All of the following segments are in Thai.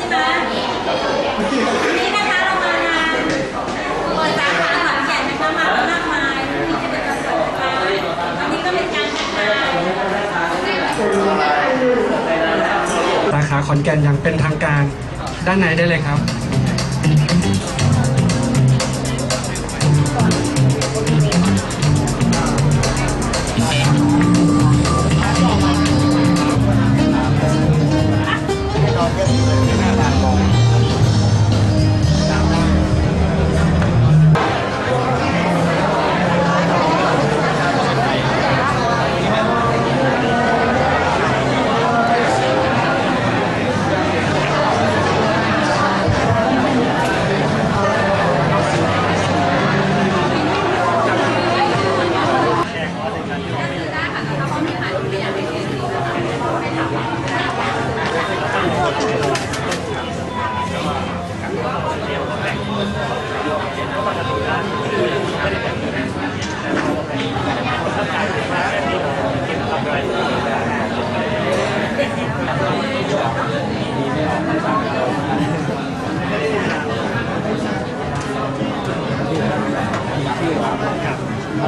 ช่ไหมนี่นะคะเรามางานเปิสาขาหแก่นนะคะมามากมายมีจเป็นกรสอบมาวันนี้ก็เป็นการทักายสาขาขอนแก่นยังเป็นทางการ ด้านไหนได้เลยครับ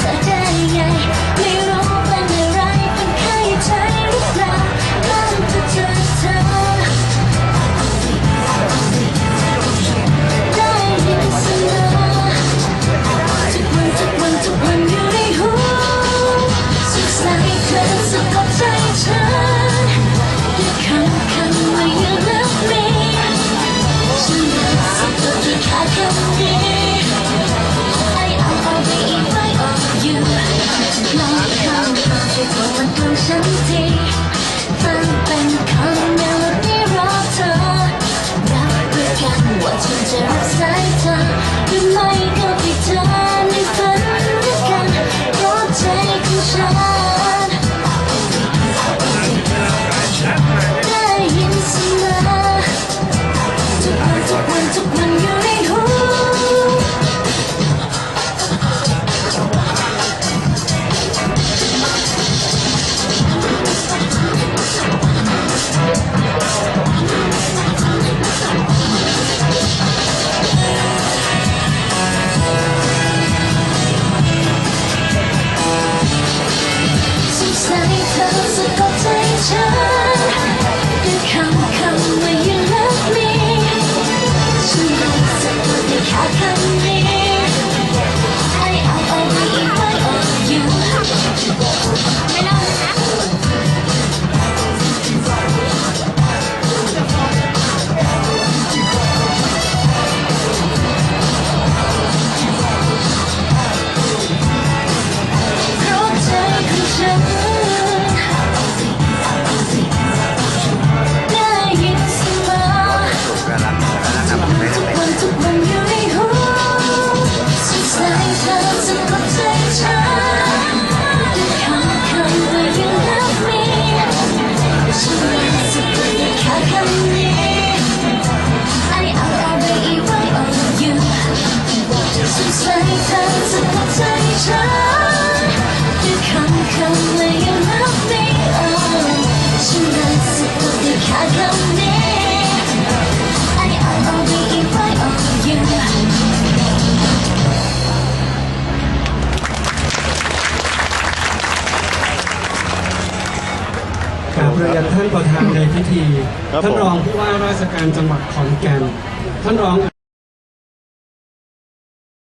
Yeah, yeah. 身体 ท่านประธานในพิธีท่านรองผู้ว่าราชการจังหวัดขอนแก่น ท่านรอง